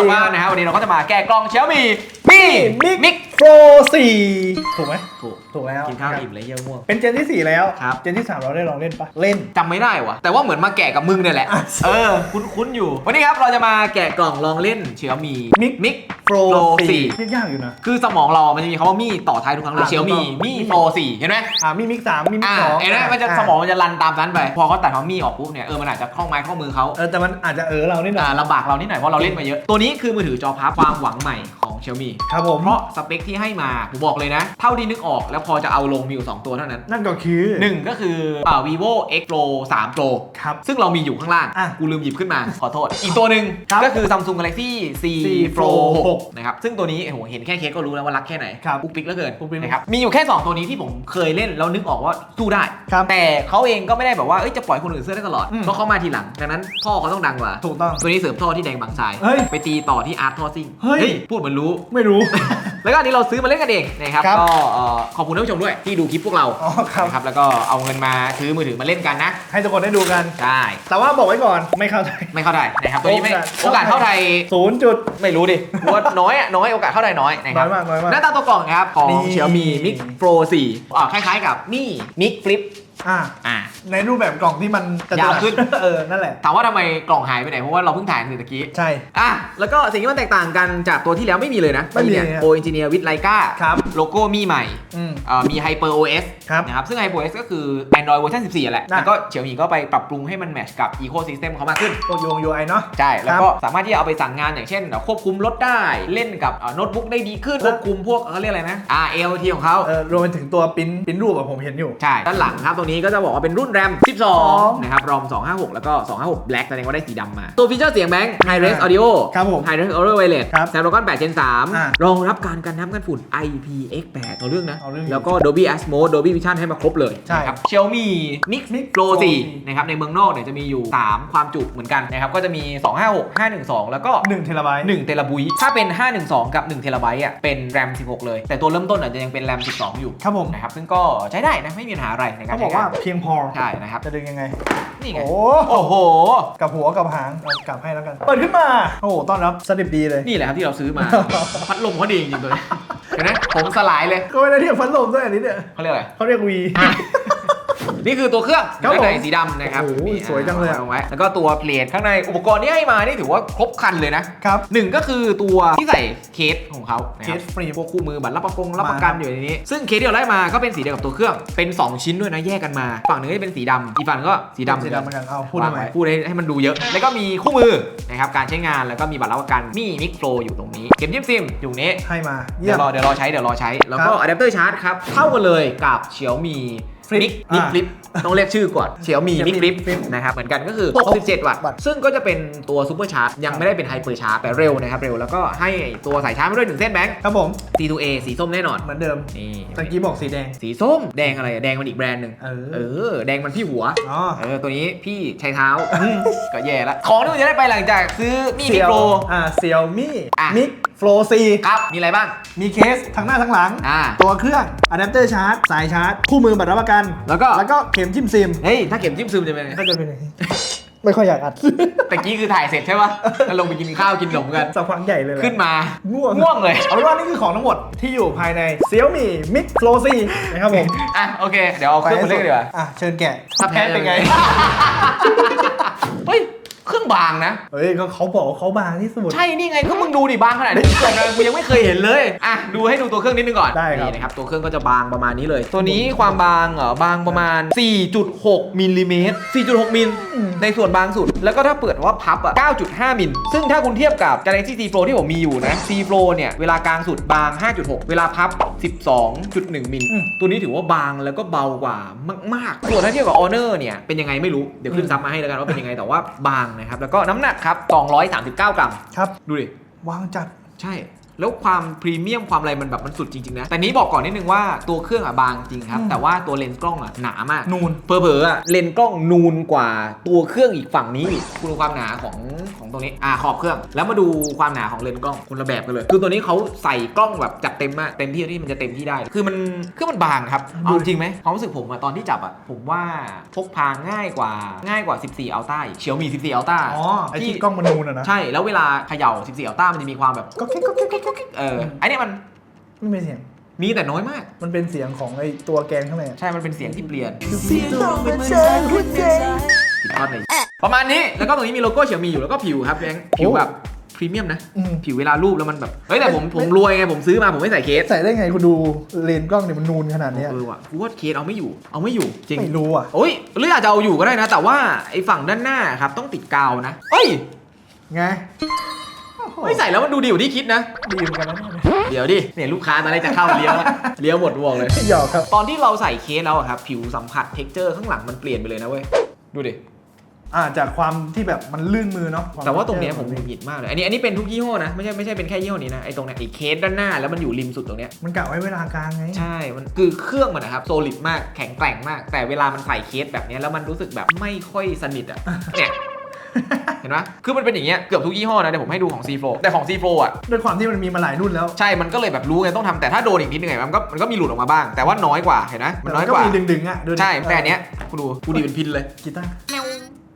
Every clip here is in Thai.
กลับบ้านนะครับวันนี้เราก็จะมาแกะกล่องเชียวมีมีมิกมิก โปรสี่ถูกไหมถูกถูกแล้วกินข้าวครับอิ่มเลยเยี่ยม่วงเป็นเจนที่ 4 แล้ว ครับ เจนที่ 3 เราได้ลองเล่นปะเล่น จำไม่ได้วะแต่ว่าเหมือนมาแกะกับมึงเนี่ยแหละอะเออ คุ้นๆอยู่ วันนี้ครับเราจะมาแกะกล่องลองเล่นเชียวมีมิกมิกโปร Pro สี่4ยากอยู่นะ คือสมองเรามันจะมีคำว่ามีต่อท้ายทุกครั้งเลยอะเชียวมีถูกต้องมีโปรสี่เห็นไหมอ่ามีมิกสามมีมิกอ่าสองเห็นไหมมันจะาสมองมันจะรันตามนั้นไป พอเขาตัดคำว่ามีออกปุ๊บเนี่ยเออมันอาจจะคล่องไม้คล่องมือเขาเออแต่มันอาจจะเออเรานิดหน่ออ่ายลำบากเรานิดหน่อยเพราะเราเล่นมาเยอะตัวนี้คือมือถือจอพับความหวังใหม่ของ เชียวมีครับผมเพราะสเปคที่ให้มาผมบอกเลยนะ เท่าที่นึกออกแล้วพอจะเอาลงมีอยู่2ตัวเท่านั้น นั่นก็คือหนึ่งก็คืออ่า vivo x pro 3 pro ครับ ซึ่งเรามีอยู่ข้างล่าง อะกูลืมหยิบขึ้นมา ขอโทษ อีกตัวหนึ่งครับก็คือ Samsung Galaxy C C Pro Pro 6 นะครับ ซึ่งตัวนี้โอ้โหเห็นแค่เคสก็รู้แล้วว่ารักแค่ไหนครับปุ๊กปิ๊กเหลือเกินปุ๊กปิ๊กนะครับมีอยู่แค่ 2 ตัวนี้ที่ผมเคยเล่นแล้วนึกออกว่าสู้ได้ ครับ แต่เขาเองก็ไม่ได้แบบว่าเอ้ยจะปล่อยคนอื่นเสื้อได้ตลอดอืมเพราะเขามาทีหลังดังนั้นท่อเขาต้องดังกว่า ถูกต้อง ตัวนี้เสริมท่อที่แดงบางทรายเฮ้ยไปตีต่อที่อาร์ตท่อซิ่งเฮ้ย พูดเหมือนรู้ไม่รู้ แล้วก็อันนี้เราซื้อมาเล่นกันเองนะครับครับ ก็เอ่อขอบคุณท่านผู้ชมด้วยที่ดูคลิปพวกเราอ๋อครับ นะครับแล้วก็เอาเงินมาซื้อมือถือมาเล่นกันนะให้ทุกคนได้ดูกันได้แต่ว่าบอกไว้ก่อนไม่เข้าใจ ไม่เข้าไทยนะครับตัวนี้ไม่โอกาส โอกาสเข้าไทย ศูนย์จุด ไม่รู้ดิเพราะว่าน้อยอะน้อยโอกาสเข้าไทยน้อยนะคน้รัอบยมากน้อยมากหน้าตาตัวกล่องครับ ของ นี่ Xiaomi Mix Pro 4อ่าคล้ายๆกับมี่ Mix Flip อ่าอ่า ในรูปแบบกล่องที่มันกระยาวขึ้น เออ นั่นแหละ ถามว่าทำไมกล่องหายไปไหน เพราะว่าเราเพิ่งถ่ายกันตะกี้ ใช่ อะ แล้วก็สิ่งที่มันแตกต่างกันจากตัวที่แล้วไม่มีเลยนะไม่มีเนี่ยครับโอ Engineer with Leica ครับโลโก้มีใหม่อืมเอ่อมี Hyper OS ครับนะครับ ซึ่ง Hyper OS ก็คือ Android เวอร์ชัน14แหละน่ะแล้วก็เฉียวหมีก็ไปปรับปรุงให้มันแมทช์กับ Ecosystem เขามากขึ้นตัวโยง UI เนาะ ใช่ แล้วก็สามารถที่จะเอาไปสั่งงานอย่างเช่น ควบคุมรถได้ เล่นกับโน้ตบุ๊กได้ดีขึ้นแล้คววบคุมพวกเขาเรียกอะไรนะ RLT ของเขา เออรวมไปถึงตัวปริ้นปริ้นรูปอะผมเห็นอยู่ ใช่ ด้านหลังครับตรงนี้ก็จะบอกว่าเป็นรุ่น RAM 12 นะครับ ROM 256 แล้วก็ 256 Black แสดงว่าได้สีดำมา ตัวฟีเจอร์เสียงแบงค์ High Res Audio ครับผม High Res Audio Wireless ครับ Snapdragon 8 Gen อ่า3รองรับการกันน้ำกันฝุ่น IPX8 เอาเรื่องนะ เอาเรื่องอยู่แล้วก็ Dolby Atmos Dolby Vision ให้มาครบเลยใช่นะครับ Xiaomi Mix Mix Pro Pro 4 นะครับ ในเมืองนอกเนี่ยจะมีอยู่ 3 ความจุเหมือนกันนะครับ ก็จะมี 256 512 แล้วก็ 1เทราไบต์ 1 เทราบุยถ้าเป็น 512 กับ 1 เทราไบต์อะเป็น RAM 16 เลย แต่ตัวเริ่มต้นอาจจะยังเป็น RAM 12 อยู่ครับผม นะครับ ซึ่งก็ใช้ได้นะ ไม่มีปัญหาอะไรในการเขาบอกใช้ว่างานเพียงพอ ใช่นะครับ จะดึงยังไง นี่ไง โอ้โอ้โห กับหัวกับหางเอากลับให้แล้วกัน เปิดขึ้นมา โอ้โหต้อนรับสดิบดีเลย นี่แหละครับที่เราซื้อมา พัดลมเขาดีจริงๆตัวนี้เห็นไหมผมสลายเลย ก็ไม่ได้เรียกพัดลมด้วยอันนี้เนี่ยเขาเรียกอะไรเขาเรียกวี นี่คือตัวเครื่องครับด้านในผมสีดำนะครับโอ้โหนี่สวยจังเลยอะ อาไว้แล้วก็ตัวเพลทข้างในอุปกรณ์ที่ให้มานี่ถือว่าครบครันเลยนะครับ หนึ่งก็คือตัวที่ใส่เคสของเขานะเคครับสฟรี พวกคู่มือบัตรรับประกงรับประกันอยู่ในนี้ ซึ่งเคสที่เราได้มาก็เป็นสีเดียวกับตัวเครื่องเป็น 2 ชิ้นด้วยนะแยกกันมา ฝั่งหนึ่งก็จะเป็นสีดำอีกฝั่งก็สีดำ สีดำเหมือนกันเอาพูดวาทำงไมไว้พูดให้ให้มันดูเยอะ แล้วก็มีคู่มือนะครับ การใช้งาน แล้วก็มีบัตรรับประกัน มีมิกโฟอยู่ตรงนี้ เข็มจิ้มซิมอยู่นี้ ให้มาเยี่เดี๋ยยมวรอ เดี๋ยวรอใช้ เดี๋ยวรอใช้ แล้วก็ครับ อะแดปเตอร์ชาร์จครับ เท่ากันเลยกับเฉียวมี Flip มิกมิกอ่าฟลิปต้องเรียกชื่อก่อนเฉียวมี Xiaomi มิกฟลิป Flip นะครับ เหมือนกันก็คือ 67 วัตต์ วัตต์ ซึ่งก็จะเป็นตัวซูเปอร์ชาร์จยังไม่ได้เป็นไฮเปอร์ชาร์จแต่เร็วนะครับ เร็วแล้วก็ให้ตัวสายชาร์จมาด้วยหนึ่งเส้นแบงค์ ครับผม C2A สีส้มแน่นอนเหมือนเดิมนี่ตะกี้บอกสีแดง สีส้มแดงอะไรอะแดงมันอีกแบรนด์หนึ่งเออ เออ แดงมันพี่หัว อ๋อ เออ ตัวนี้พี่ใช้เท้าก็แย่ละ ของที่คุณจะได้ไปหลังจากซื้อมีมิเซียวโปร อ่าเซียวมี่อะ มิก โฟลซีครับ มีอะไรบ้าง มีเคสทั้งหน้าทั้งหลัง อ่า ตัวเครื่องอะแดปเตอร์ชาร์จสายชาร์จ คู่มือบัตรรับประกัน แล้วก็ แล้วก็เข็มจิ้มซิมเฮ้ย ถ้าเข็มจิ้มซึมจะเป็นไงก็จะเป็นอย่างนี้ไม่ค่อยอยากอัดตะกี้คือถ่ายเสร็จใช่ปะแล้วลงไปกินข้าวกินขนมกัน สักพักใหญ่เลยแหละ ขึ้นมาง่วง ง่วงเลย เอาเป็นว่านี่คือของทั้งหมดที่อยู่ภายใน Xiaomi Mix Flow C นะครับผมอะโอเค เดี๋ยวเอาเครื่องมาเล่นดีกว่า อะเชิญแกะถ้าแพ้เป็นไง เฮ้ย เครื่องบางนะ เฮ้ยก็เขาบอกว่าเขาบางที่สุด ใช่นี่ไงก็มึงดูดิบางขนาดนี้แต่กูยังไม่เคยเห็นเลยอะดูให้ดูตัวเครื่องนิดนึงก่อนได้ครับ นี่นะครับตัวเครื่องก็จะบางประมาณนี้เลย ตัวนี้ความบางเหรอบางประมาณ 4.6มิลลิเมตร4.6มิลในส่วนบางสุด แล้วก็ถ้าเปิดว่าพับอะ9.5มิลซึ่งถ้าคุณเทียบกับ Galaxy Z Fold ที่ผมมีอยู่นะ Z Fold เนี่ยเวลากลางสุดบาง 5.6 เวลาพับ 12.1มิลอืม ตัวนี้ถือว่าบางแล้วก็เบากว่ามากๆส่วนถ้าเทียบกับ Honor เนี่ยเป็นยังไงไม่รู้เดี๋ยวขึ้นซับมาให้แล้วกันว่าเป็นยังไงแต่ว่าบางนะครับ แล้วก็น้ำหนักครับ 239 กรัมครับ ดูดิ วางจัด ใช่ แล้วความพรีเมียมความอะไรมันแบบมันสุดจริงๆนะ แต่นี้บอกก่อนนิดนึงว่าตัวเครื่องอะบางจริงครับอืมแต่ว่าตัวเลนส์กล้องอะหนามากนูนเผลอๆอะเลนส์กล้องนูนกว่าตัวเครื่องอีกฝั่งนี้อีกคุณดูความหนาของของตรงนี้อ่าขอบเครื่อง แล้วมาดูความหนาของเลนส์กล้องคนละแบบกันเลย คือตัวนี้เขาใส่กล้องแบบจัดเต็มมากเต็มที่ที่มันจะเต็มที่ได้ คือมันเครื่องมันบางครับเอาจริงไหมความรู้สึกผมอะตอนที่จับอะผมว่าพกพาง่ายกว่าง่ายกว่า 14 Ultra อีกเฉียวมี 14 Ultra อ๋อไอที่กล้องมันนูนอะนะใช่แล้วเวลาเขย่า 14 Ultra มันจะมีความแบบก็แค่ก็แค่ก็แค่ก็แค่เออไอเนี้ยมันไม่มีเสียง มีแต่น้อยมาก มันเป็นเสียงของไอตัวแกนข้างในอะใช่ มันเป็นเสียงที่เปลี่ยนเสียงของมันใจหัวใจผิดพลาดเลยประมาณนี้แล้วก็ตรงนี้มีโลโก้เฉียวมีอยู่แล้วก็ผิวครับแบงค์ผิวแบบพรีเมียมนะอืมผิวเวลารูปแล้วมันแบบเฮ้ยแต่ผมผมรวยไงผมซื้อมาผมไม่ใส่เคสใส่ได้ไงคุณดูเลนส์กล้องเนี่ยมันนูนขนาดเนี้ยเออว่ะกูว่าเคสเอาไม่อยู่ เอาไม่อยู่จริง ไม่รู้อะ โอ้ยหรืออาจจะเอาอยู่ก็ได้นะ แต่ว่าไอ้ฝั่งด้านหน้าครับต้องติดกาวนะเอ้ยไง ไม่ใส่แล้วมันดูดีกว่าที่คิดนะ ดีเหมือนกันนะเนี่ยเดี๋ยวดิเนี่ยลูกค้าตอนแรกจะเข้าเลี้ยวแล้วเลี้ยวหมดวงเลย หยอกครับ ตอนที่เราใส่เคสแล้วอะครับ ผิวสัมผัสเท็กเจอร์ข้างหลังมันเปลี่ยนไปเลยนะเว้ย ดูดิ อ่าจากความที่แบบมันลื่นมือเนาะแต่ว่าตรงเนี้ยผมหงุดหงิดมากเลย อันนี้อันนี้เป็นทุกยี่ห้อนะ ไม่ใช่ไม่ใช่เป็นแค่ยี่ห้อนี้นะ ไอ้ตรงเนี้ยไอ้เคสด้านหน้าแล้วมันอยู่ริมสุดตรงเนี้ย มันกะไว้เวลากลางไง ใช่ มันคือเครื่องมันนะครับโซลิดมาก แข็งแกร่งมาก แต่เวลามันใส่เคสแบบเนี้ยแล้วมันรู้สึกแบบไม่ค่อยสนิทอะเนี่ย เห็นไหมคือมันเป็นอย่างเงี้ยเกือบทุกยี่ห้อนะเดี๋ยวผมให้ดูของ C Flow แต่ของ C Flow อะด้วยความที่มันมีมาหลายรุ่นแล้วใช่ มันก็เลยแบบรู้ไงต้องทำแต่ถ้าโดนอีกนิดนึงไงมันก็มันก็มีหลุดออกมาบ้าง แต่ว่าน้อยกว่าเห็นไหมมันน้อยกว่าแต่ก็มีดึงๆอะดูดิใช่แต่อันเนี้ยกูดูกูดีเป็นพินเลยกีตาร์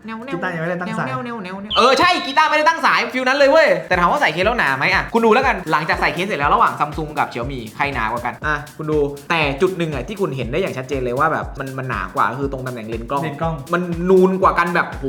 แนวแนวแนวกีตาร์ยังไม่ได้ตั้งสาย แนวแนวแนวแนวเออใช่กีตาร์ไม่ได้ตั้งสายฟิลนั้นเลยเว้ยแต่ถามว่าใส่เคสแล้วหนาไหมอะคุณดูแล้วกันหลังจากใส่เคสเสร็จแล้วระหว่างซัมซุงกับเฉียวมีใครหนากว่ากันอะคุณดูแต่จุดหนึ่งอะที่คุณเห็นได้อย่างชัดเจนเลยว่าแบบมันมันหนากว่าก็คือตรงตำแหน่งเลนส์กล้อง เลนส์กล้อง มันนูนกว่ากันแบบโห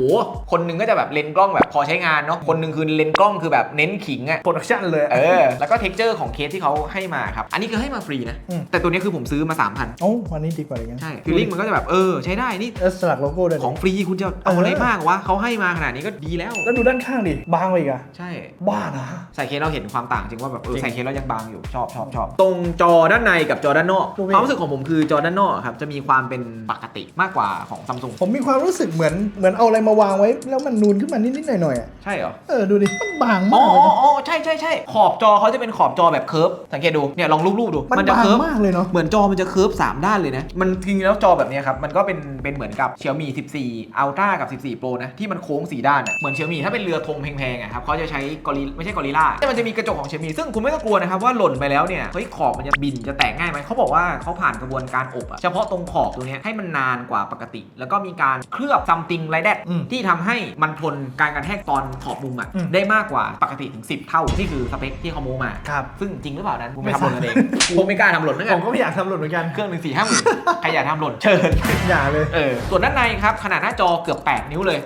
คนหนึงก็จะแบบเลนส์กล้องแบบพอใช้งานเนาะคนหนึงคือเลนส์กล้องคือแบบเน้นขิงอะ โปรดักชั่นเลยเออ แล้วก็เท็กเจอร์ของเคสที่เขาให้มาครับ อันนี้คือให้มาฟรีนะ อืม แต่ตัวนี้คือผมซื้อมา 3,000 โอ้วันนี้ดีกว่าอย่างงั้นใช่ฟีลลิ่งมันก็จะแบบ เออ ใช้ได้ นี่ เออสลักโลโก้ด้วยดิ ของฟรีคุณจะเอาอะไรเออมากวะเขาให้มาขนาดนี้ก็ดีแล้ว แล้วดูด้านข้างดิ บางไปอีกอะใช่ บ้านะ ใส่เคสเราเห็นความต่างจริงว่าแบบเออจริงใส่เคสเรายังบางอยู่ชอบชอบชอบตรงจอด้านในกับจอด้านนอกดูดิความรู้สึกของผมคือจอด้านนอกครับจะมีความเป็นปกติมากกว่าของซัมซุงผมมีความรู้สึกเหมือนเหมือนเอาอะไรมาวางไว้ แล้วมันนูนขึ้นมานิดๆหน่อยๆอะใช่เหรอเออดูดิมันบางอ๋อมากเลยอ๋อนะอ๋อใช่ใช่ใช่ขอบจอเขาจะเป็นขอบจอแบบเคิร์ฟสังเกตดูเนี่ยลองรูปๆดูมันจะบางเคิร์ฟมากเลยเนาะเหมือนจอมันจะเคิร์ฟ3ด้านเลยนะมันจริงๆแล้วจอแบบเนี้ยครับมันก็เป็นเป็นเหมือนกับ Xiaomi 14 Ultra กับ 14 Pro นะที่มันโค้ง4ด้านอะเหมือน Xiaomi ถ้าเป็นเรือธงแพงๆอะครับเขาจะใช้กอริไม่ใช่กอริล่าแต่มันจะมีกระจกของ Xiaomi ซึ่งคุณไม่ต้องกลัวนะครับว่าหล่นไปแล้วเนี่ยเฮ้ยขอบมันจะบินจะแตกง่ายไหมเขาบอกว่าเขาผ่านกระบวนการอบอะเฉพาะตรงขอบตรงเนี้ยให้มันนานกว่าปกติ แล้วก็มีการเคลือบ something like that อืมที่ทำให้มันทนการกระแทกตอนขอบมุมอะอืมได้มากกว่าปกติถึง 10 เท่านี่คือสเปคที่เขาโม้มาครับซึ่งจริงหรือเปล่านั้นกูไม่ไม่ทำหล่นกันเองกูไม่กล้าทำหล่นนั่นผไงมก็ไม่อยากทำหล่นเหมือนกันเครื่องหนึ่งสี่ห้าหมื่นใครอยากทำหล่นเชิญอย่าเลยเออส่วนด้านในครับขนาดหน้าจอเกือบ 8 นิ้วเลย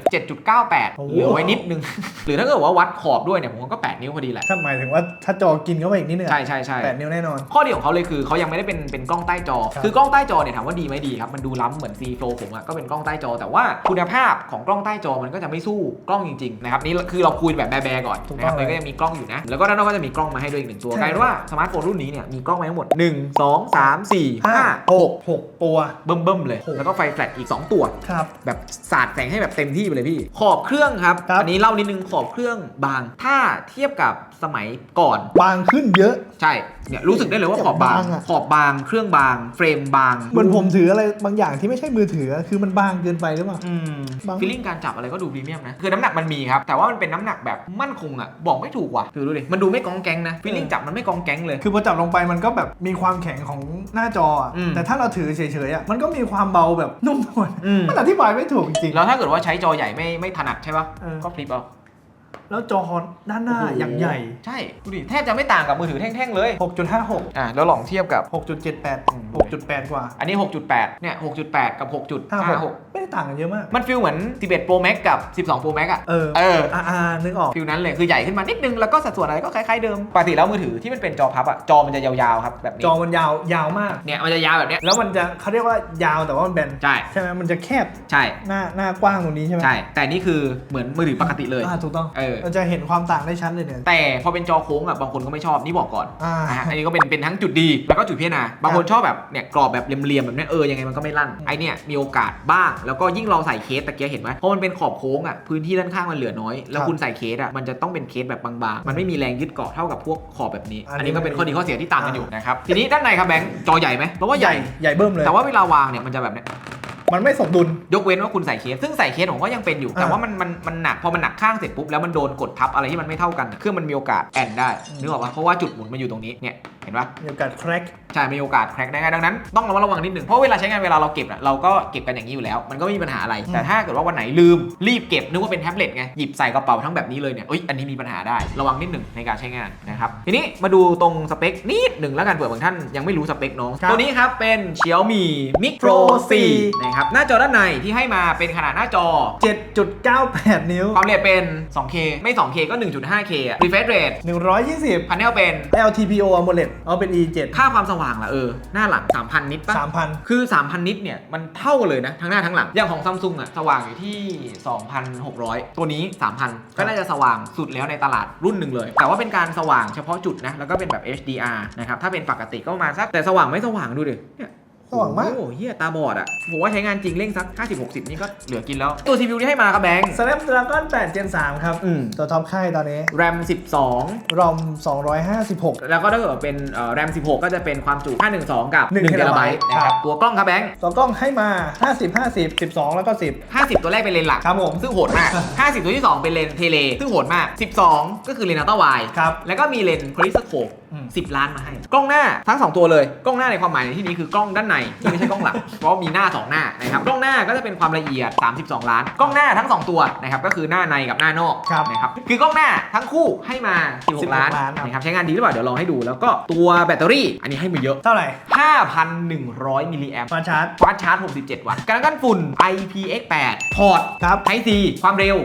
7.98โอ้โหเหลือไว้นิดนึง หรือถ้าเกิดว่าวัดขอบด้วยเนี่ยผมว่าก็ 8 นิ้วพอดีแหละ ถ้าหมายถึงว่าถ้าจอกินเข้าไปอีกนิดนึงอะใช่ใช่ใช่แปดนิ้วแน่นอน ข้อดีของเขาเลยคือเขายังไม่ได้เป็นเป็นกล้องใต้จอ ครับ คือกล้องใต้จอเนี่ยถามว่าดีไหมดีครับ มันดูล้ำเหมือน C Flow ผมอะก็เป็นกล้องใต้จอ แต่ว่าคุณภาพของกล้องใต้จอมันก็จะไม่สู้กล้องจริงๆนะครับนี่คือเราคุยแบบแบร์ๆก่อนถูกนะต้คองรับมันก็จะมีกล้องอยู่นะ แล้วก็ด้านนอกก็จะมีกล้องมาให้ด้วยอีกหนึ่งตัวใช่ กลายเป็นว่าสมาร์ทโฟนรุ่นนี้เนี่ยมีกล้องมาทั้งหมด1 2 3 4 5หกหกตัวเบิ่มๆเลยโอ้โหแล้วก็ไฟแฟลชอีก2ตัว ครับ แบบสาดแสงให้แบบเต็มที่ไปเลยพี่ ขอบเครื่องครับ ครับ อันนี้เล่านิดนึงขอบเครื่องบาง ถ้าเทียบกับสมัยก่อน บางขึ้นเยอะ ใช่ เนี่ยรู้สึกได้เลยว่าขอบบาง บางอะ ขอบบาง เครื่องบาง เฟรมบาง เหมือนผมถืออะไรบางอย่างที่ไม่ใช่มือถืออะคือมันบางเกินไปหรือเปล่า อืมบาง ฟีลลิ่งการจับอะไรก็ดูพรีเมียมนะ คือน้ำหนักมันมีครับ แต่ว่ามันเป็นน้ำหนักแบบมั่นคงอะบอกไม่ถูกว่ะคือดูดิ มันดูไม่กองแก๊งนะฟีลลิ่งจับมันไม่กองแก๊งเลย คือพอจับลงไปมันก็แบบมีความแข็งของหน้าจออะอืมแต่ถ้าเราถือเฉยๆอะมันก็มีความเบาแบบนุ่มนวลอืม มันอธิบายไม่ถูกจริง แล้วถ้าเกิดว่าใช้จอใหญ่ไม่ไม่ถนัดใช่ปะเออ ก็ฟลิปเอาๆแล้วจอด้านหน้าโโอย่างใหญ่ ใช่ดูดิแทบจะไม่ต่างกับมือถือแท่งๆเลย6.56 อะแล้วลองเทียบกับ 6.78 6.8 กว่า อันนี้ 6.8 เนี่ย 6.8 กับ 6.56 56ไม่ได้ต่างกันเยอะมาก มันฟีลเหมือน 11 Pro Max กับ 12 Pro Max อะเออ เออ อ่าๆนึกออก ฟิลนั้นเลย คือใหญ่ขึ้นมานิดนึง แล้วก็สัดส่วนอะไรก็คล้ายๆเดิม ปกติแล้วมือถือที่มันเป็นจอพับอะจอมันจะยาวๆครับแบบนี้ จอมันยาวยาวมาก เนี่ย มันจะยาวแบบเนี้ย แล้วมันจะเขาเรียกว่ายาวแต่ว่ามันแบน ใช่ ใช่ไหมมันจะแคบ ใช่ หน้าหน้ากว้างตรงนี้ใช่ไหมใช่ แต่นี่คือเหมือนมือถือปกติเลยอ่าถูกต้อง เออเราจะเห็นความต่างได้ชัดเลยเนี่ยแต่พอเป็นจอโค้งอะบางคนก็ไม่ชอบนี่บอกก่อนอ่าอะอันนี้ก็เป็นเป็นทั้งจุดดีแล้วก็จุดพิจารณาบางคนชอบแบบเนี่ยกรอบแบบเหลี่ยมๆแบบเนี้ยเออยังไงมันก็ไม่ลั่นไอเนี่ยมีโอกาสบ้างแล้วก็ยิ่งเราใส่เคสตะเกียเห็นไหมเพราะมันเป็นขอบโค้งอะพื้นที่ด้านข้างมันเหลือน้อย แล้วคุณใส่เคสอะมันจะต้องเป็นเคสแบบบางๆ มันไม่มีแรงยึดเกาะเท่ากับพวกขอบแบบนี้ อันนี้ก็เป็นข้อดีข้อเสียที่ต่างกันอยู่นะครับทีนี้ด้านในครับแบงค์จอใหญ่ไหมเพราะว่าใหญ่ใหญ่เบิ่มเลย แต่ว่าเวลาวางเนี่ยมันจะแบบเนี้ยมันไม่สมดุล ยกเว้นว่าคุณใส่เคส ซึ่งใส่เคสผมก็ยังเป็นอยู่ แต่อ่าว่ามันมันมันหนัก พอมันหนักข้างเสร็จปุ๊บแล้วมันโดนกดทับอะไรที่มันไม่เท่ากันอะเครื่องมันมีโอกาสแอนได้อืมนึกออกปะเพราะว่าจุดหมุนมันอยู่ตรงนี้เนี่ยเห็นปะมีโอกาสแครกใช่มีโอกาสแคร็กได้ง่ายดังนั้นต้องระมัดระวังนิดหนึ่งเพราะเวลาใช้งานเวลาเราเก็บอะเราก็เก็บกันอย่างนี้อยู่แล้ว มันก็ไม่มีปัญหาอะไรอืมแต่ถ้าเกิดว่าวันไหนลืมรีบเก็บนึกว่าเป็นแท็บเล็ตไงหยิบใส่กระเป๋าทั้งแบบนี้เลยเนี่ยเอ้ยอันนี้มีปัญหาได้ระวังนิดหนึ่งในการใช้งานนะครับทีนี้มาดูตรงสเปคนิดหนึ่งแล้วกันเผื่อบางท่านยังไม่รู้สเปคน้องครับตัวนี้ครับเป็น Xiaomi Mix Pro Pro 4นะครับหน้าจอด้านในที่ให้มาเป็นขนาดหน้าจอ 7.98 นิ้วความเร็วเป็น 2K ไม่ 2K ก็ 1.5K อะ refresh rate 120 panel เป็น LTPO AMOLED เอาเป็น E7 ค่าความสว่างล่ะเออหน้าหลัง 3,000 นิดปะ3,000 คือ 3,000 นิดเนี่ย มันเท่ากันเลยนะ ทั้งหน้าทั้งหลัง อย่างของซัมซุงอะสว่างอยู่ที่ 2,600 ตัวนี้ 3,000 ก็น่าจะสว่างสุดแล้วในตลาดรุ่นหนึ่งเลย แต่ว่าเป็นการสว่างเฉพาะจุดนะ แล้วก็เป็นแบบ HDR นะครับ ถ้าเป็นปกติก็ประมาณสักแต่สว่างไม่สว่างดูดิเนี่ย สว่างมาก โอ้โหเฮียตาบอดอะผมว่าใช้งานจริงเร่งสัก 50-60 นี่ก็เหลือกินแล้ว ตัว CPU ที่ให้มาครับแบงค์ Snapdragon 8 Gen 3 ครับ อืม ตัวท็อปค่ายตอนนี้ RAM 12 ROM 256 แล้วก็ถ้าเกิดว่าเป็นเอ่อ RAM 16 ก็จะเป็นความจุ 512 กับหนึ่ง1 TB นะคครัรับบตัวกล้องครับแบงค์ ตัวกล้องให้มา 50 50 12 แล้วก็50 ตัวแรกเป็นเลนส์หลัก10ครับผม ซึ่งโหดมาก 50 ตัวที่ 2 เป็นเลนส์เทเล ซึ่งโหดมาก 12 ก็คือเลนส์อัลตร้าไวด์ครับ แล้วก็มีเลนส์คริสโคปอืม 10 ล้านมาให้ กล้องหน้าทั้ง2ตัวเลย กล้องหน้าในความหมายในที่นี้คือกล้องด้านในที่ไม่ใช่กล้องหลัง เพราะมีหน้า 2 หน้านะครับกล้องหน้าก็จะเป็นความละเอียด 32 ล้านกล้องหน้าทั้ง 2 ตัวนะครับก็คือหน้าในกับหน้านอกครับนะครับคือกล้องหน้าทั้งคู่ให้มา16 16ล้านล้านครับ นะครับใช้งานดีหรือเปล่าเดี๋ยวลองให้ดู แล้วก็ตัวแบตเตอรี่อันนี้ให้มาเยอะ เท่าไหร่5,100มิลลิแอมป์มาชาร์จ ฟาสต์ชาร์จ 67 วัตต์ การกันฝุ่น IPX8 พอร์ตครับ Type C ความเร็ว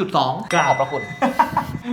3.2กราบขอบพระคุณ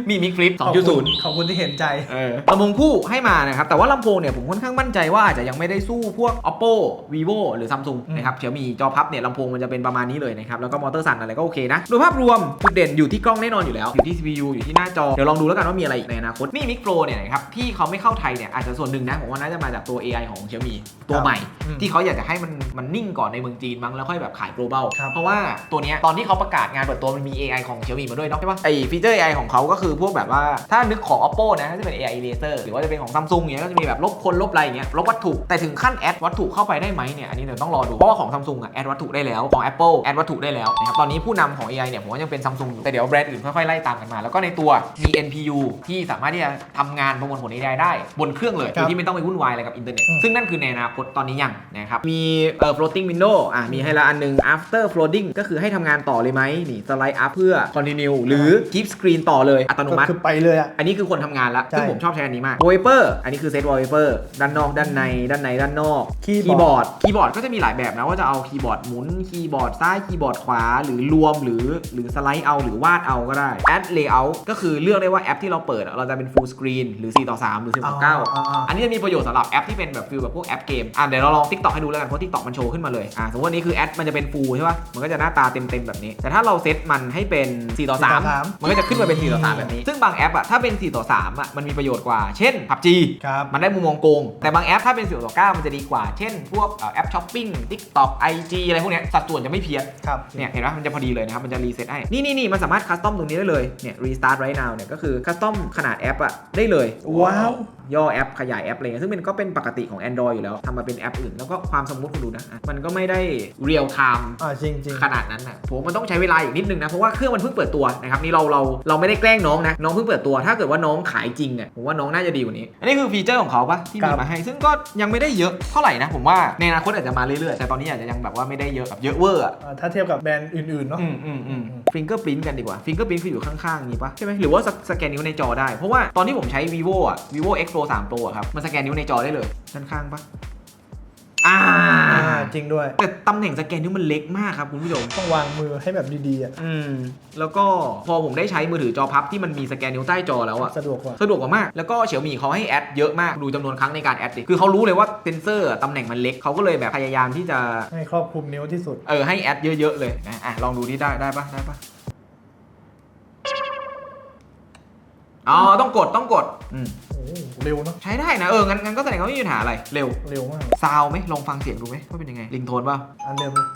มีมิกฟลิปขอบคุณ2.0ขอบคุณที่เห็นใจ เออลำโพงคู่ให้มานะครับ แต่ว่าลำโพงเนี่ยผมค่อนข้างมั่นใจว่าอาจจะยังไม่ได้สู้พวก oppo vivo หรือ samsung อืมนะครับเฉียวมีจอพับเนี่ยลำโพงมันจะเป็นประมาณนี้เลยนะครับ แล้วก็มอเตอร์สั่นอะไรก็โอเคนะ โดยภาพรวมจุดเด่นอยู่ที่กล้องแน่นอนอยู่แล้ว อยู่ที่ CPU อยู่ที่หน้าจอ เดี๋ยวลองดูแล้วกันว่ามีอะไรอีกในอนาคต นี่ Mix Pro เนี่ยนะครับที่เขาไม่เข้าไทยเนี่ยอาจจะส่วนหนึ่งนะผมว่าน่าจะมาจากตัว AI ของเฉียวมีตัวใหม่อืมที่เขาอยากจะให้มันมันนิ่งก่อนในเมืองจีนมั้งแล้วค่อยแบบขาย global ครับเพราะว่าตัวเนี้ยตอนที่เขาประกาศงานเปิดตัวมันมี AI ของ Xiaomi มาด้วยเนาะใช่ปะไอฟีเจอร์ AI ของเขาก็คือพวกแบบว่าถ้านึกของ Oppo นะก็จะเป็น AI Eraser หรือว่าจะเป็นของ Samsung เนี้ยก็จะมีแบบลบคนลบอะไรอย่างเงี้ยลบวัตถุแต่ถึงขั้นแอดวัตถุเข้าไปได้ไหมเนี่ยอันนี้เดี๋ยวต้องรอดู เพราะว่าของ Samsung อะแอดวัตถุได้แล้วของ Apple แอดวัตถุได้แล้วนะครับตอนนี้ผู้นำของ AI เนี่ยผมว่ายังเป็น Samsung อยู่แต่เดี๋ยวแบรนด์อื่นค่อยๆไล่ตามกันมา แล้วก็ในตัวมี NPU ที่สามารถที่จะทำงานประมวลผล AI ได้ บนเครื่องเลยโดยที่ไม่ต้องไปวุ่นวายอะไรกับอินเทอร์เน็ตซึ่งนั่นคือในอนาคตตอนนี้ยังนะครับมีเอ่อ floating window อะมีให้ละอันหนึง after floating ก็คือให้ทำงานต่อเลยไหมนี่ slide up เพื่อ continue หรือ keep screen ต่อเลยอัตโนมัติคือไปเลยอะอันนี้คือคนทำงานล้วใช่ซึ่งผมชอบใช้อันนี้มาก wallpaper อันนี้คือ set wallpaper ด้านนอกด้านในด้านในด้านนอกคีย์คีย์บอร์ด คีย์บอร์ดก็จะมีหลายแบบนะว่าจะเอาคีย์บอร์ดหมุน คีย์บอร์ดซ้าย คีย์บอร์ดขวา หรือรวมหรือหรือสไลด์เอาหรือวาดเอาก็ได้ add layout ก็คือเลือกได้ว่าแอปที่เราเปิดอะเราจะเป็น full screen หรือ 4 ต่อ 3 หรือ 10ต่อ9อันนี้จะมีประโยชน์สำหรับแอปที่เป็นแบบฟิลแบบพวกแอปเกม อะเดี๋ยวเราลอง TikTok ให้ดูแล้วกันเพราะ TikTok มันโชว์ขึ้นมาเลยอะสมมติว่านี้คือแอดมันจะเป็นฟูลใช่ป่ะมันก็จะหน้าตาเต็มๆแบบนี้ แต่ถ้าเราเซตมันให้เป็น 4 ต่อ4ต่อ3 3มันก็จะขึ้นมาเป็น 4 ต่อ 3 แบบนี้ ซึ่งบางแอปอะถ้าเป็น 4 ต่อ 3 อะมันมีประโยชน์กว่า เช่น PUBG ครับมันได้มุมมองโกง แต่บางแอปถ้าเป็น 4 ต่อ 9 มันจะดีกว่า เช่นพวกเอ่อแอปช้อปปิ้ง TikTok IG อะไรพวกเนี้ยสัดส่วนจะไม่เพี้ยนครับ เนี่ยเห็นไหมมันจะพอดีเลยนะครับ มันจะรีเซ็ตให้ นี่นี่นี่มันสามารถคัสตอมตรงนี้ได้เลย เนี่ย restart right now เนี่ยก็คือคัสตอมขนาดแอปอะได้เลย ว้าว ย่อแอปขยายแอปอะไรเงี้ยซึ่งมันก็เป็นปกติของ Android อยู่แล้วทำมาเป็นแอปอื่น แล้วก็ความสมูทคุณดูนะอะมันก็ไม่ได้เรียลไทม์อ่าจริงจริงขนาดนั้นนะผมว่ามันต้องใช้เวลาอีกนิดนึงนะ เพราะว่าเครื่องมันเพิ่งเปิดตัวนะครับนี่เราเราเราไม่ได้แกล้งน้องนะ น้องเพิ่งเปิดตัว ถ้าเกิดว่าน้องขายจริงเนี่ยผมว่าน้องน่าจะดีกว่านี้ อันนี้คือฟีเจอร์ของเขาปะที่มีมาให้ ซึ่งก็ยังไม่ได้เยอะเท่าไหร่นะ ผมว่าในอนาคตอาจจะมาเรื่อยๆ แต่ตอนนี้อาจจะยังแบบว่าไม่ได้เยอะแบบเยอะเวอร์อะอ่าถ้าเทียบกับแบรนด์อื่นๆเนาะ อืมอืมอืมฟิงเกอร์พิ้นกันดีกว่าฟิงเกอร์พิ้นคืออยู่ข้างๆอย่างนี้ปะใช่ไหมหรือว่าสสแกนนิ้วในจอได้เพราะว่าตอนที่ผมใช้ vivo อะ vivo x pro 3 pro อะครับ มันสแกนนิ้วในจอได้เลย ด้านข้างปะอ่า อ่าจริงด้วย แต่ตำแหน่งสแกนนิ้วมันเล็กมากครับคุณผู้ชม ต้องวางมือให้แบบดีๆอะอืม แล้วก็พอผมได้ใช้มือถือจอพับที่มันมีสแกนนิ้วใต้จอแล้วอะสะดวกกว่า สะดวกกว่ามาก แล้วก็เฉียวมีเขาให้แอดเยอะมาก ดูจำนวนครั้งในการแอดดิคือเขารู้เลยว่าเซนเซอร์อะตำแหน่งมันเล็ก เขาก็เลยแบบพยายามที่จะ ให้ครอบคลุมนิ้วที่สุด เออ ให้แอดเยอะๆเลยนะอะ ลองดูที่ได้ได้ปะได้ปะอ๋อ ต้องกดต้องกด อืม โอ้โห เร็วเนาะใช้ได้นะเอองั้นงั้นก็แสดงว่าไม่มีปัญหาอะไรเร็วเร็วมากซาวไหมลองฟังเสียงดูไหมว่าเป็นยังไงลิงโทนเปล่าอันเดิมเลย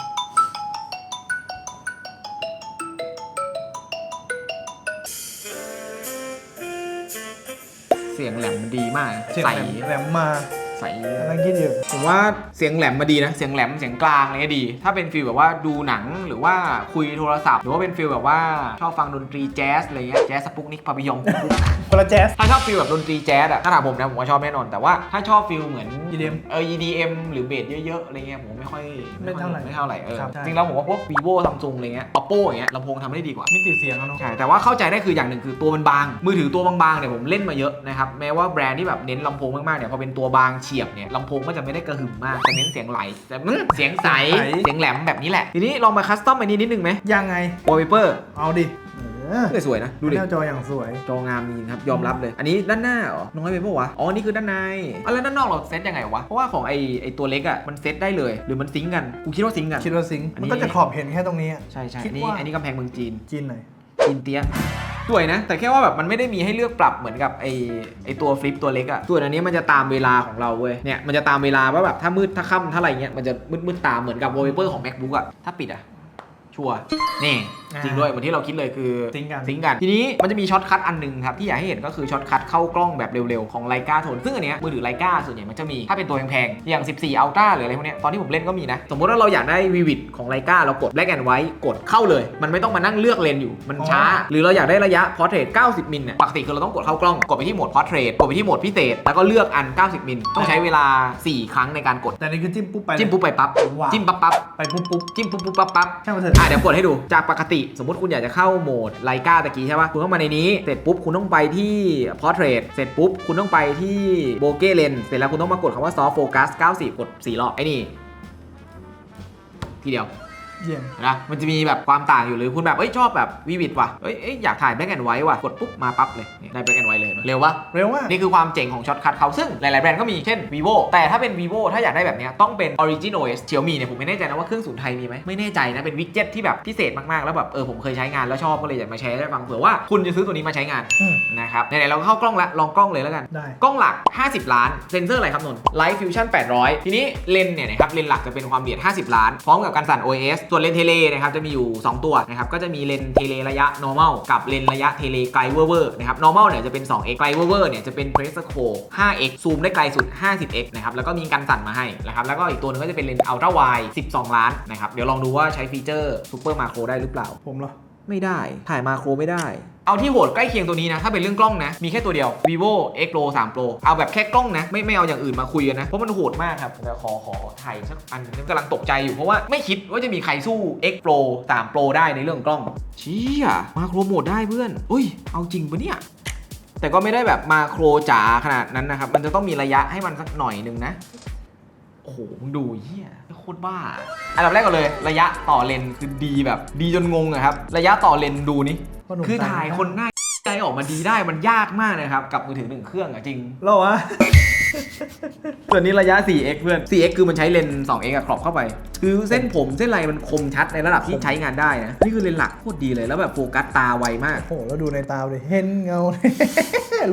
เสียงแหลมมันดีมากเสียงใสแหลมแหลมมา ใสกำลังคิดอยู่ผมว่าเสียงแหลมมาดีนะ เสียงแหลมเสียงกลางอะไรเงี้ยดี ถ้าเป็นฟีลแบบว่าดูหนังหรือว่าคุยโทรศัพท์ หรือว่าเป็นฟีลแบบว่าชอบฟังดนตรีแจ๊สอะไรเงี้ยแจ๊สสปุกนิกพาบิยองคนละแจ๊สถ้าชอบฟีลแบบดนตรีแจ๊สอะถ้าถามผมนะผมว่าชอบแน่นอนแต่ว่าถ้าชอบฟีลเหมือน EDM เออ EDM หรือเบสเยอะๆอะไรเงี้ยผมไม่ค่อยไม่เท่าไหร่ไม่เท่าไหร่เออครับใช่ จริงๆแล้วผมว่าพวก vivo Samsung อะไรเงี้ย oppo อย่างเงี้ยลำโพงทำได้ดีกว่า มิติเสียงอะเนาะ ใช่แต่ว่าเข้าใจได้คืออย่างหนึ่งคือตัวมันบาง มือถือตัวบางๆเนี่ยผมเล่นมาเยอะนะครับ แม้ว่าแบรนด์ที่แบบเน้นลำโพงมากๆเนี่ยพอเป็นตัวบางเฉียบเนี่ยลำโพงก็จะไม่ได้กระหึ่มมากจะเน้นเสียงไหลแต่มึงเสียงใสเสียงแหลมแบบนี้แหละ ทีนี้ลองมาคัสตอมไปนิดนิดนึงไหมยังไง วอลเปเปอร์เอาดิเออสวยๆนะ ดูดิหน้าจออย่างสวย จองามจริงครับยอมรับเลย อันนี้ด้านหน้าเหรอน้อยไปปะวะอ๋อนี่คือด้านในอะแล้วด้านนอกเราเซตยังไงวะเพราะว่าของไอไอตัวเล็กอะมันเซตได้เลย หรือมันซิงก์กันกูคิดว่าซิงก์กัน คิดว่าซิงค์อันนี้ มันก็จะขอบเห็นแค่ตรงนี้อะ ใช่ใช่คิดอันนี้ว่า อันนี้กำแพงเมืองจีน จีนหน่อย จินเตี้ยสวยนะ แต่แค่ว่าแบบมันไม่ได้มีให้เลือกปรับเหมือนกับไอไอตัวฟลิปตัวเล็กอะส่วนอันนี้มันจะตามเวลาของเราเว้ย เนี่ยมันจะตามเวลาว่าแบบถ้ามืดถ้าค่ำถ้าอะไรเงี้ยมันจะมืดมืดตามเหมือนกับวอลเปเปอร์ของ macbook อะถ้าปิดอะ ชัวร์นี่อ่าจริงด้วยเหมือนที่เราคิดเลยคือซิงก์กันซิงก์กัน ทีนี้มันจะมีช็อตคัทอันหนึงครับที่อยากให้เห็นก็คือช็อตคัทเข้ากล้องแบบเร็วๆ ของไลกาโทนซึ่งอันเนี้ยมือถือไลกาส่วนใหญ่มันจะมี ถ้าเป็นตัวแพงๆ อย่าง 14 Ultra หรืออะไรพวกเนี้ยตอนที่ผมเล่นก็มีนะ สมมติว่าเราอยากได้วิวิดของไลกาเรากด Black and White กดเข้าเลย มันไม่ต้องมานั่งเลือกเลนส์อยู่มันช้า หรือเราอยากได้ระยะ Portrait 90 มิลเนี่ยปกติคือเราต้องกดเข้ากล้องกดไปที่โหมด Portrait กดไปที่โหมดพิเศษแล้วก็เลือกอัน 90 มิลต้องใช้เวลา 4 ครั้งในการกดแต่นี่คือจิ้มปุ๊บไปเลยจิ้มปุ๊บไปปั๊บว้าวจิ้มปั๊บปั๊บไปปุ๊บปุ๊บจิ้มปุ๊บปุ๊บปั๊บปั๊บช่างมันเถอะอะเดี๋ยวกดให้ดู จากปกติ สมมติคุณอยากจะเข้าโหมดไลกาตะกี้ใช่ปะคุณต้องมาในนี้ เสร็จปุ๊บ คุณต้องไปที่ Portrait เสร็จปุ๊บ คุณต้องไปที่โบเก้เลนเสร็จแล้วคุณต้องมากดคำว่า Soft Focus 90 กด 4 รอบ ไอ้นี่ ทีเดียว เยี่ยม นะมันจะมีแบบความต่างอยู่หรือคุณแบบเอ้ยชอบแบบวิวิดว่ะเอ้ยเอ้ยอยากถ่ายแบล็กแอนด์ไวท์ว่ะกดปุ๊บมาปั๊บเลยนี่ได้แบล็กแอนด์ไวท์เลยเร็วปะเร็วมากนี่คือความเจ๋งของช็อตคัทเขาซึ่งหลาย ๆ แบรนด์ก็มีเช่น vivo แต่ถ้าเป็น vivo ถ้าอยากได้แบบเนี้ยต้องเป็น origin os xiaomi เนี่ยผมไม่แน่ใจนะว่าเครื่องศูนย์ไทยมีไหมไม่แน่ใจนะ เป็นวิกเจ็ตที่แบบพิเศษมาก ๆ แล้วแบบเออผมเคยใช้งานแล้วชอบก็เลยอยากมาแชร์ให้ฟังเผื่อว่าคุณจะซื้อตัวนี้มาใช้งานอืมนะครับไหน ๆ เราเข้ากล้องละลองกล้องเลยแล้วกัน ได้ กล้องหลัก 50 ล้าน เซนเซอร์อะไรครับนนท์ Light Fusion 800 ทีนี้เลนส์เนี่ยนะครับเลนส์หลักจะเป็นความละเอียด 50 ล้าน พร้อมกับการสั่น OIS ส่วนวเลนเทเลนะครับจะมีอยู่ 2 ตัวนะครับก็จะมีเลนเทเลระยะ normal กับเลนระยะเทเลไกลเวอร์นะครับ normal เนี่ยจะเป็น 2x ไกลเวอร์เนี่ยจะเป็นเพรสโค 5x ซูมได้ไกลสุด 50x นะครับแล้วก็มีการสั่นมาให้นะครับแล้วก็อีกตัวนึงก็จะเป็นเลนอัลตร้าไว12 ล้านนะครับเดี๋ยวลองดูว่าใช้ฟีเจอร์ซูเปอร์มาโครได้หรือเปล่าผมเหรอ ไม่ได้ ถ่ายมาโครไม่ได้ เอาที่โหดใกล้เคียงตัวนี้นะ ถ้าเป็นเรื่องกล้องนะ มีแค่ตัวเดียว vivo x pro 3 pro เอาแบบแค่กล้องนะ ไม่ไม่เอาอย่างอื่นมาคุยกันนะ เพราะมันโหดมากครับเดี๋ยวขอขอถ่ายสักอันหนึงกำลังตกใจอยู่เพราะว่าไม่คิดว่าจะมีใครสู้ x pro 3 pro ได้ในเรื่องกล้องเชี่ยมาโครโหมดได้เพื่อนอุ้ย เอาจริงปะเนี่ยแต่ก็ไม่ได้แบบมาโครจ๋าขนาดนั้นนะครับมันจะต้องมีระยะให้มันสักหน่อยหนึงนะ โอ้โหมึงดูเฮียโคตรบ้า อันดับแรกก่อนเลยระยะต่อเลนคือดีแบบดีจนงงอะครับ ระยะต่อเลนดูนี่พ่อหนุ่มคือถ่ายคนหน้าใจออกมาดีได้มันยากมากนะครับ กับมือถือหนึ่งเครื่องอะจริง เหรอวะ ส่วนนี้ระยะ 4x เพื่อน 4x คือมันใช้เลนส์ 2x อะครอบเข้าไป คือเส้นผมเส้นอะไรมันคมชัดในระดับที่ใช้งานได้นะ นี่คือเลนส์หลักโคตรดีเลยแล้วแบบโฟกัสตาไวมาก โอ้โหแล้วดูในตาเลยเห็นเงา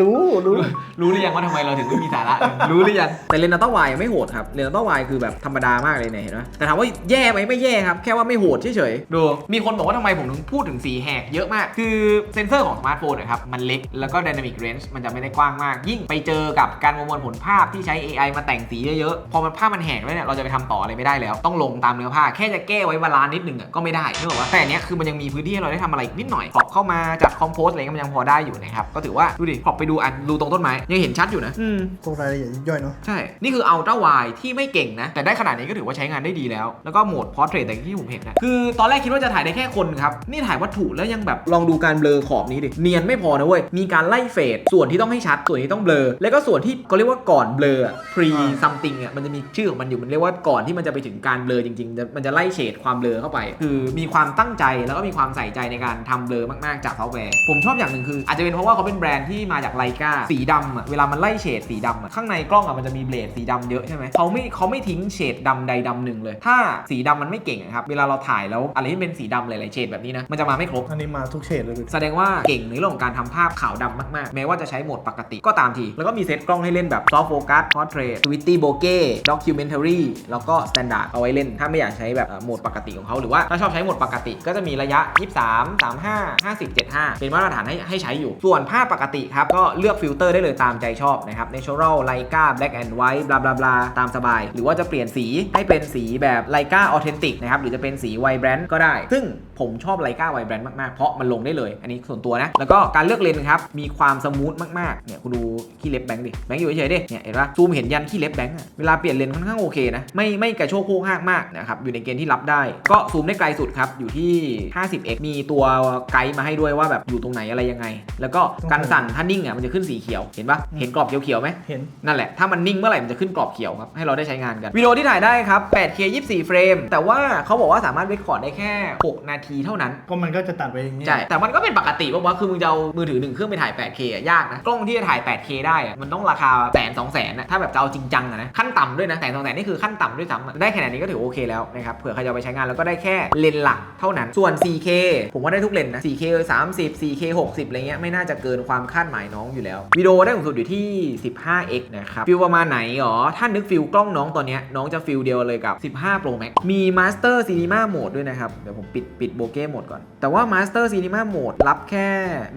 รู้รู้ รู้หรือยังว่าทำไมเราถึงไม่มีสาระ รู้หรือยัง แต่เลนส์อัลตร้าไวด์ไม่โหดครับเลนส์อัลตร้าไวด์คือแบบธรรมดามากเลยเนี่ยเห็นไหมแต่ถามว่าแย่ไหมไม่แย่ครับ แค่ว่าไม่โหดเฉยๆ ดู มีคนบอกว่าทำไมผมถึงพูดถึงสีแหกเยอะมาก คือเซนเซอร์ของสมาร์ทโฟนนะครับ มันเล็ก แล้วก็ Dynamic Range มันจะไม่ได้กว้างมาก ยิ่งไปเจอกับการประมวลผลภาพที่ใช้ AI มาแต่งสีเยอะๆ พอมันภาพมันแหกแล้วเนี่ย เราจะไปทำต่ออะไรไม่ได้แล้ว ต้องลงตามเนื้อผ้า แค่จะแก้ไว้บาลานซ์นิดหนึ่งอะก็ไม่ได้นึกออกปะแต่อันเนี้ยคือมันยังมีพื้นที่ให้เราได้ทำอะไรอีกนิดหน่อยปรับเข้ามาจัดคอมโพสอะไรเงี้ยมันยังพอได้อยู่นะครับก็ถือว่าดูดิปรับไปดูอันดูตรงต้นไม้ยังเห็นชัดอยู่นะ อืมพวกรายละเอียดยิบย่อยเนาะ ใช่ นี่คือ Ultra Wide ที่ไม่เก่งนะ แต่ได้ขนาดนี้ก็ถือว่าใช้งานได้ดีแล้ว แล้วก็โหมด Portrait แต่ที่ผมเห็นนะ คือตอนแรกคิดว่าจะถ่ายได้แค่คนครับ นี่ถ่ายวัตถุแล้วยังแบบลองดูการเบลอขอบนี้ดิ เนียนไม่พอนะเว้ย มีการไล่เฟด ส่วนที่ต้องให้ชัด ส่วนที่ต้องเบลอ แล้วก็ส่วนที่เขาเรียกว่าก่อนเบลออะ pre something อะ มันจะมีชื่อของมันอยู่ มันเรียกว่าก่อนที่มันจะไปถึงการเบลอจริงๆจะมันจะไล่เฉดความเบลอเข้าไป คือมีความตั้งใจแล้วก็มีความใส่ใจในการทำเบลอมากๆจากซอฟต์แวร์ ผมชอบอย่างหนึ่งคืออาจจะเป็นเพราะว่าเขาเป็นแบรนด์ที่มาจากไลกาสีดำอะเวลามันไล่เฉดสีดำอะข้างในกล้องอะมันจะมีเบลดสีดำเยอะใช่ไหมเขาไม่เขาไม่ทิ้งเฉดดำใดดำหนึ่งเลย ถ้าสีดำมันไม่เก่งอะครับเวลาเราถ่ายแล้วอะไรที่เป็นสีดำหลายๆเฉดแบบนี้นะมันจะมาไม่ครบ อันนี้มาทุกเฉดเลยดูแสดงว่าเก่งในเรื่องของการทำภาพขาวดำมาก ๆ แม้ว่าจะใช้โหมดปกติก็ตามที แล้วก็มีเซตกล้องให้เล่นแบบซอฟโฟกัสพอร์เทรตสวิตตี้โบเก้ด็อกิเมนทารีแล้วก็สแตนดาร์ดเอาไว้เล่น ถ้าไม่อยากใช้แบบเอ่อโหมดปกติของเขาหรือว่าถ้าชอบใช้โหมดปกติ ก็จะมีระยะ 23 35 50 75 เป็นมาตรฐานให้ให้ใช้อยู่ ส่วนภาพปกติครับก็เลือกฟิลเตอร์ได้เลยตามใจชอบนะครับ Natural Leica Black and White บลาบลาบลาตามสบาย หรือว่าจะเปลี่ยนสีให้เป็นสีแบบ Leica Authentic นะครับ หรือจะเป็นสี Vibrant ก็ได้ ซึ่งผมชอบ Leica Vibrant มาก ๆ เพราะมันลงได้เลย อันนี้ส่วนตัวนะ แล้วก็การเลือกเลนส์ครับ มีความสมูทมาก ๆ เนี่ยคุณดูขี้เล็บแบงค์ดิ แบงค์อยู่เฉยๆดิ เนี่ยเห็นปะซูมเห็นยันขี้เล็บแบงค์เวลาเปลี่ยนเลนส์ค่อนข้างโอเคนะ ไม่ไม่กระโชกโคกหักมากนะครับ อยู่ในเกณฑ์ที่รับได้ ก็ซูมได้ไกลสุดครับ อยู่ที่ 50x มีตัวไกด์มาให้ด้วยว่าแบบอยู่ตรงไหนอะไรยังไง แล้วก็การสั่นถ้านิ่งอะมันจะขึ้นสีเขียวเห็นปะเห็นกรอบเขียวๆไหมเห็น นั่นแหละถ้ามันนิ่งเมื่อไหร่มันจะขึ้นกรอบเขียวครับให้เราได้ใช้งานกันวิดีโอที่ถ่ายได้ครับ 8K 24 เฟรม แต่ว่าเขาบอกว่าสามารถเรคคอร์ดได้แค่ 6 นาทีเท่านั้นก็มันก็จะตัดไปอย่างนี้ใช่แต่มันก็เป็นปกติป่าวะคือมึงจะเอามือถือหนึ่งเครื่องไปถ่าย 8K อะยากนะกล้องที่จะถ่าย 8K ได้อะมันต้องราคาแสนสองแสนนะถ้าแบบจะเอาจริงจังอะนะขั้นต่ำด้วยนะแสนสองแสนนี่คือขั้นต่ำด้วยซ้ำอะได้ขนาดนี้ก็ถือโอเคแล้วนะครับเผื่อใครจะเอาไปใช้งานแล้วก็ได้แค่เลนส์หลักเท่านั้นส่วน 4K ผมว่าได้ทุกเลนส์นะ 4K 30 4K 60อะไรเงี้ยไม่น่าจะเกินความคาดหมายน้องอยู่แล้ววิดีโอได้สูงสุดอยู่ที่ 15x นะครับฟิลประมาณไหนหรอถ้านึกฟิลกล้องน้องตอนเนี้ยน้องจะฟิลเดียวเลยกับ 15 Pro Max มี Master Cinema Mode ด้วยนะครับ เดี๋ยวผมปิดปิดโบเก้โหมดก่อน แต่ว่า Master Cinema Mode รับแค่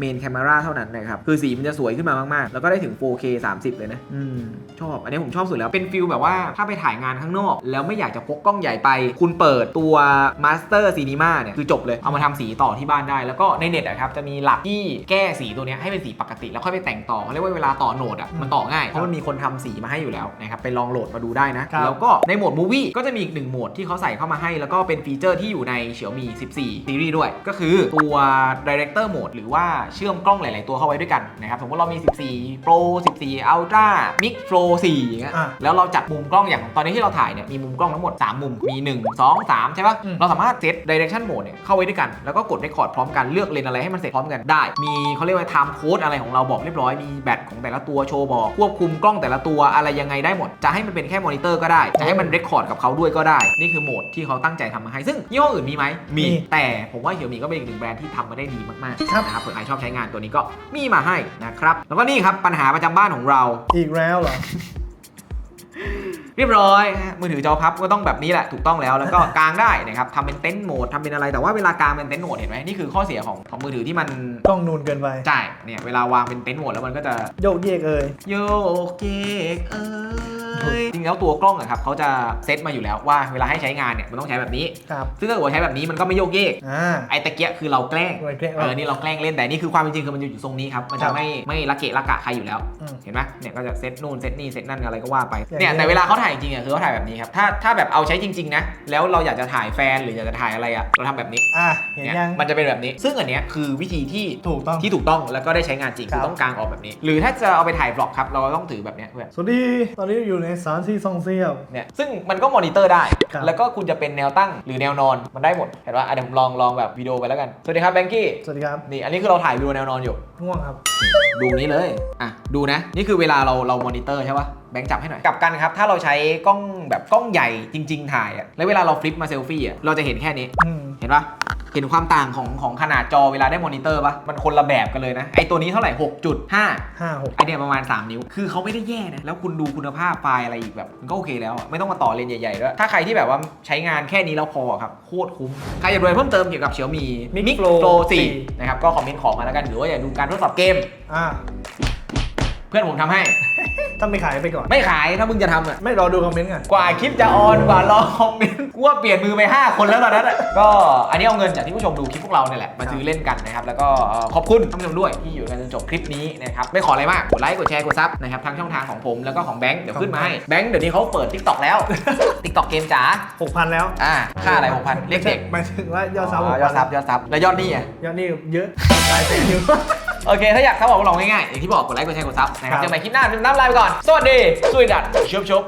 Main Camera เท่านั้นนะครับ คือสีมันจะสวยขึ้นมามากๆ แล้วก็ได้ถึง 4K 30 เลยนะ อืม ชอบ อันนี้ผมชอบสุดแล้ว เป็นฟิลแบบว่าถ้าไปถ่ายงานข้างนอก แล้วไม่อยากจะพกกล้องใหญ่ไป คุณเปิดตัว Master Cinema เนี่ยคือจบเลย เอามาทำสีต่อที่บ้านได้ แล้วก็ในเน็ตอะครับจะมีหลักที่แก้สีตัวนี้ให้เป็นสีปกติแล้วค่อยไปแต่งต่อเขาเรียกว่าเวลาต่อโหนดอะมันต่อง่ายเพราะมันมีคนทำสีมาให้อยู่แล้วนะครับไปลองโหลดมาดูได้นะครับแล้วก็ในโหมด Movie ก็จะมีอีกหนึ่งโหมดที่เขาใส่เข้ามาให้ แล้วก็เป็นฟีเจอร์ที่อยู่ใน Xiaomi 14ซีรีส์ด้วย ก็คือตัว Director Mode หรือว่าเชื่อมกล้องหลาย ๆ ตัวเข้าไว้ด้วยกันนะครับสมมติเรามี 14 Pro 14 Ultra Mix Pro 4อย่างเงี้ยอะแล้วเราจัดมุมกล้องอย่างตอนนี้ที่เราถ่ายเนี่ยมีมุมกล้องทั้งหมด 3 มุมมี 1 2 3 ใช่ปะอืมเราสามารถเซต Direction Mode เนี่ยเข้าไว้ด้วยกัน แล้วก็กด Record พร้อมกันเลือกเลนอะไรให้มันเสร็จพร้อมกันได้ มีเขาเรียกว่า Time Code อะไรของเราบอกเรียบร้อยมีแบตของแต่ละตัวโชว์บอกควบคุมกล้องแต่ละตัวอะไรยังไงได้หมด จะให้มันเป็นแค่มอนิเตอร์ก็ได้ จะให้มัน Record กับเขาด้วยก็ได้ นี่คือโหมดที่เขาตั้งใจทำมาให้ ซึ่งยี่ห้ออื่นมีไหมมี แต่ผมว่าเหี่ยวมีก็เป็นอีกหนึ่งแบรนด์ที่ทำมาได้ดีมากๆครับ นะครับเผื่อใครชอบใช้งานตัวนี้ก็มีมาให้นะครับแล้วก็นี่ครับปัญหาประจำบ้านของเรา อีกแล้วเหรอ เรียบร้อยฮะมือถือจอพับก็ต้องแบบนี้แหละถูกต้องแล้วแล้วก็กางได้นะครับทำเป็นเต็นท์โหมดทำเป็นอะไรแต่ว่าเวลากางเป็นเต็นท์โหมดเห็นไหมนี่คือข้อเสียของของมือถือที่มันกล้องนูนเกินไปใช่เนี่ยเวลาวางเป็นเต็นท์โหมดแล้วมันก็จะโยกเยกเอ่ยโยกเยกเอ้ยจริงๆแล้วตัวกล้องอะครับเขาจะเซตมาอยู่แล้วว่าเวลาให้ใช้งานเนี่ยมันต้องใช้แบบนี้ครับซึ่งถ้าเกิดว่าใช้แบบนี้มันก็ไม่โยกเยกอ่าไอ้ตะเกียะคือเราแกล้งไว้แกล้งเออนี่เราแกล้งเล่นแต่นี่คือความเป็นจริงคือมันจะอยู่ทรงนี้ครับมันครัจะบไม่ไม่ละเกะละกะใครอยู่แล้วอืมเห็นไหมเนี่ยก็จะเซตนู่นเซตนี่เซตนั่นอะไรก็ว่าไปอย่างเนี่ยนี้แต่เวลาเขาถ่ายจริงอะคือเขาถ่ายแบบนี้ครับ ถ้าถ้าแบบเอาใช้จริง ๆ นะ แล้วเราอยากจะถ่ายแฟนหรืออยากจะถ่ายอะไรอะ เราทำแบบนี้อะเห็นเนี่ยยัง มันจะเป็นแบบนี้ ซึ่งอันเนี้ยคือวิธีที่ถูกต้องที่ถูกต้องแล้วก็ได้ใช้งานจริงครัคืบอต้องกางออกแบบนี้ หรือถ้าจะเอาไปถ่ายบล็อกครับ เราก็ต้องถือแบบเนี้ยเพื่อนสวัสดีตอนนี้อยู่ในสถานที่ท่องเที่ยว เนี่ยซึ่งมันก็มอนิเตอร์ได้ ครับ แล้วก็คุณจะเป็นแนวตั้งหรือแนวนอนมันได้หมดเห็นว่าอะเดี๋ยวผมลองลองแบบวิดีโอไปแล้วกันสวัสดีครับแบงกี้สวัสดีครับนี่อันนี้คือเราถ่ายวิดีโอแนวนอนอยู่ ง่วงครับ ดูนี้เลย อะ ดูนะ นี่คือเวลาเราเรามอนิเตอร์ใช่ปะแบงค์จับให้หน่อยกลับกันครับถ้าเราใช้กล้องแบบกล้องใหญ่จริง ๆ ถ่ายอะแล้วเวลาเราฟลิปมาเซลฟี่อะเราจะเห็นแค่นี้อืมเห็นปะเห็นความต่างของของขนาดจอเวลาได้มอนิเตอร์ปะมันคนละแบบกันเลยนะ ไอตัวนี้เท่าไหร่ 6.5ห้าหกไอเนี่ยประมาณ 3 นิ้ว คือเขาไม่ได้แย่นะ แล้วคุณดูคุณภาพไฟล์อะไรอีกแบบ มันก็โอเคแล้วอะไม่ต้องมาต่อเลนส์ใหญ่ๆด้วย ถ้าใครที่แบบว่าใช้งานแค่นี้แล้วพอครับ โคตรคุ้ม ใครอยากดูอะไรเพิ่มเติมเกี่ยวกับ Xiaomi Mix Pro Pro 4 4นะครับ ก็คอมเมนต์ขอมาแล้วกัน หรือว่าอยากดูการทดสอบเกม อ่าเพื่อนผมทำให้ต้องไปขายไปก่อน ไม่ขายถ้ามึงจะทำอะ ไม่รอดูคอมเมนต์กันกว่าคลิปจะออนกว่ารอคอมเมนต์กูว่าเปลี่ยนมือไป 5 คนแล้วตอนนั้นอะก็อันนี้เอาเงินจากที่ผู้ชมดูคลิปพวกเราเนี่ยแหละมาซื้อเล่นกันนะครับแล้วก็เอ่อขอบคุณท่านผู้ชมด้วยที่อยู่กันจนจบคลิปนี้นะครับไม่ขออะไรมากกดไลค์กดแชร์กดซับนะครับทางช่องทางของผมแล้วก็ของแบงค์เดี๋ยวขึ้นมาให้แบงค์เดี๋ยวนี้เขาเปิด TikTok แล้ว TikTok เกมจ๋าหกพันแล้วอ่าค่าอะไรหกพันเรียกเด็กหมายถึงว่ายอดซับอ๋อยอดซับยอดซับแล้วยอดหนี่อะ ยอดนี่เยอะหลายแสนอยู่ โอเค ถ้าอยากซับบอกพวกเราง่ายๆอย่างที่บอกกดไลค์กดแชร์กดซับนะครับครับ เจอกันใหม่คลิปหน้าน้ำลาไปก่อน สวัสดี สวีดัตชุบชุบ